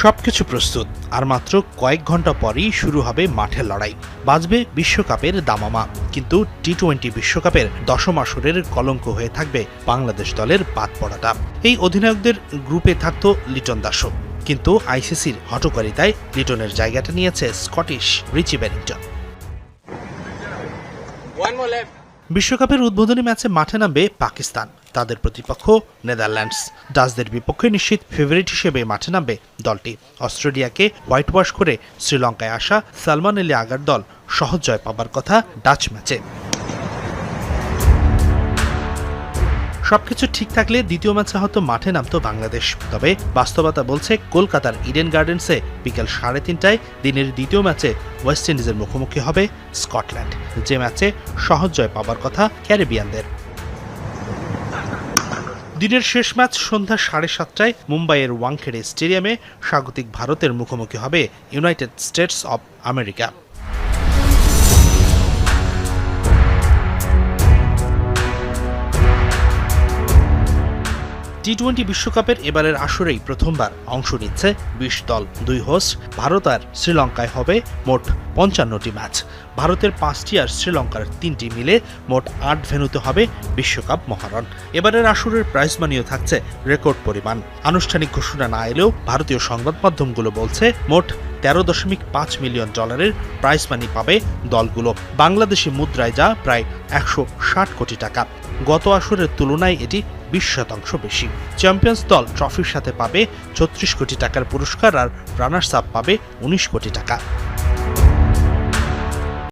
সবকিছু প্রস্তুত আর মাত্র কয়েক ঘণ্টা পরেই শুরু হবে মাঠের লড়াই। বাজবে বিশ্বকাপের দামামা কিন্তু টি টোয়েন্টি বিশ্বকাপের দশম আসরের কলঙ্ক হয়ে থাকবে বাংলাদেশ দলের বাদ পড়াটা। এই অধিনায়কদের গ্রুপে থাকত লিটন দাসও কিন্তু আইসিসির হটকারিতায় লিটনের জায়গাটা নিয়েছে স্কটিশ রিচি ব্যারিংটন. বিশ্বকাপের উদ্বোধনী ম্যাচে মাঠে নামবে পাকিস্তান তাদের প্রতিপক্ষ নেদারল্যান্ডস। ডাচদের বিপক্ষে নিশ্চিত ফেভারিট হিসেবে মাঠে নামবে দলটি। অস্ট্রেলিয়াকে হোয়াইট ওয়াশ করে শ্রীলঙ্কায় আসা সালমান আলী আগার দল সহজ জয় পাবার কথা ডাচ ম্যাচে। সবকিছু ঠিক থাকলে দ্বিতীয় ম্যাচে হয়তো মাঠে নামতো বাংলাদেশ। তবে বাস্তবতা বলছে কলকাতার ইডেন গার্ডেন্সে বিকেল সাড়ে তিনটায় দিনের দ্বিতীয় ম্যাচে ওয়েস্ট ইন্ডিজের মুখোমুখি হবে স্কটল্যান্ড। যে ম্যাচে সহজ জয় পাবার কথা ক্যারিবিয়ানদের। দিনের শেষ ম্যাচ সন্ধ্যা সাড়ে সাতটায় মুম্বাইয়ের ওয়াংখেড়ে স্টেডিয়ামে স্বাগতিক ভারতের মুখোমুখি হবে United States of America. T twenty বিশ্বকাপের এবারের আসরেই প্রথমবার অংশ নিচ্ছে বিশ দল, দুই হোস্ট ভারত আর শ্রীলঙ্কায় হবে মোট পঞ্চান্নটি ম্যাচ ভারতের পাঁচটি আর শ্রীলঙ্কার তিনটি মিলে মোট আট ভেনুতে হবে বিশ্বকাপ মহারণ। এবারের আসরের প্রাইজ মানিও থাকছে রেকর্ড পরিমাণ। আনুষ্ঠানিক ঘোষণা না এলেও ভারতীয় সংবাদ মাধ্যমগুলো বলছে মোট তেরো দশমিক পাঁচ মিলিয়ন ডলারের প্রাইজ মানি পাবে দলগুলো। বাংলাদেশি মুদ্রায় যা প্রায় একশো ষাট কোটি টাকা। গত আসরের তুলনায় এটি বিশ শতাংশ বেশি। চ্যাম্পিয়ন্স দল ট্রফির সাথে পাবে ছত্রিশ কোটি টাকার পুরস্কার আর রানার্স আপ পাবে উনিশ কোটি টাকা।